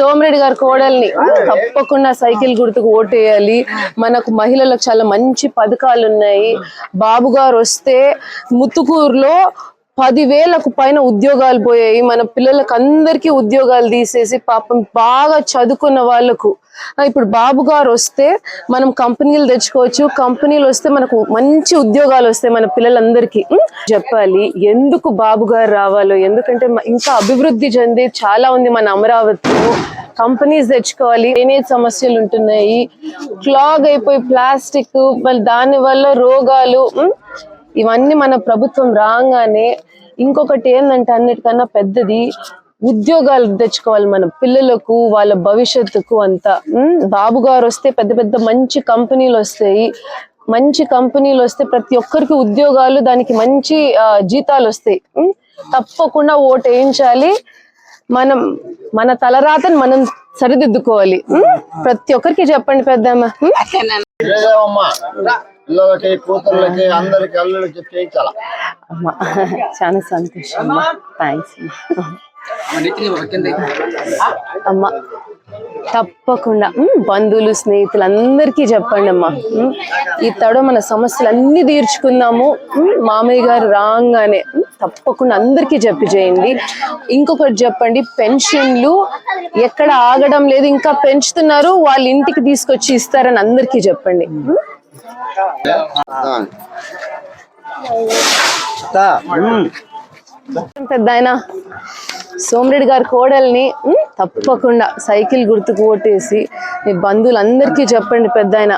సోమిరెడ్డి గారి కోడల్ని తప్పకుండా సైకిల్ గుర్తుకు ఓటేయాలి. మనకు మహిళలకు చాలా మంచి పథకాలు ఉన్నాయి. బాబు గారు వస్తే ముత్తుకూరులో పదివేలకు పైన ఉద్యోగాలు పోయాయి. మన పిల్లలకు అందరికీ ఉద్యోగాలు తీసేసి పాపం బాగా చదువుకున్న వాళ్ళకు. ఇప్పుడు బాబు గారు వస్తే మనం కంపెనీలు తెచ్చుకోవచ్చు. కంపెనీలు వస్తే మనకు మంచి ఉద్యోగాలు వస్తాయి మన పిల్లలందరికీ. చెప్పాలి. ఎందుకు బాబు గారు రావాలో? ఎందుకంటే ఇంకా అభివృద్ధి చెంది చాలా ఉంది మన అమరావతిలో. కంపెనీస్ తెచ్చుకోవాలి. డ్రైనేజ్ సమస్యలు ఉంటున్నాయి. క్లాగ్ అయిపోయి ప్లాస్టిక్ మళ్ళీ దాని వల్ల రోగాలు ఇవన్నీ మన ప్రభుత్వం రాగానే ఇంకొకటి ఏంటంటే అన్నిటికన్నా పెద్దది ఉద్యోగాలు తెచ్చుకోవాలి మన పిల్లలకు వాళ్ళ భవిష్యత్తుకు అంతా. బాబు గారు వస్తే పెద్ద పెద్ద మంచి కంపెనీలు వస్తాయి. మంచి కంపెనీలు వస్తే ప్రతి ఒక్కరికి ఉద్యోగాలు దానికి మంచి జీతాలు వస్తాయి. తప్పకుండా ఓటు వేయించాలి. మనం మన తలరాతని మనం సరిదిద్దుకోవాలి. ప్రతి ఒక్కరికి చెప్పండి పెద్దమ్మ. పిల్లలకి కూతుర్లకి అందరికి అల్లులకి చేయించాల? అమ్మా చాలా సంతోషం అమ్మా. థ్యాంక్స్ అమ్మా. తప్పకుండా బంధువులు స్నేహితులు అందరికీ చెప్పండి అమ్మా. ఈ తడ మన సమస్యలు అన్ని తీర్చుకుందాము మామయ్య గారు రాగానే తప్పకుండా అందరికీ చెప్పి చేయండి. ఇంకొకటి చెప్పండి పెన్షన్లు ఎక్కడ ఆగడం లేదు ఇంకా పెంచుతున్నారు వాళ్ళ ఇంటికి తీసుకొచ్చి ఇస్తారని అందరికీ చెప్పండి. పెద్ద ఆయన. సోమిరెడ్డి గారి కోడల్ని తప్పకుండా సైకిల్ గుర్తుకు ఓటేసి మీ బంధువులందరికీ చెప్పండి పెద్ద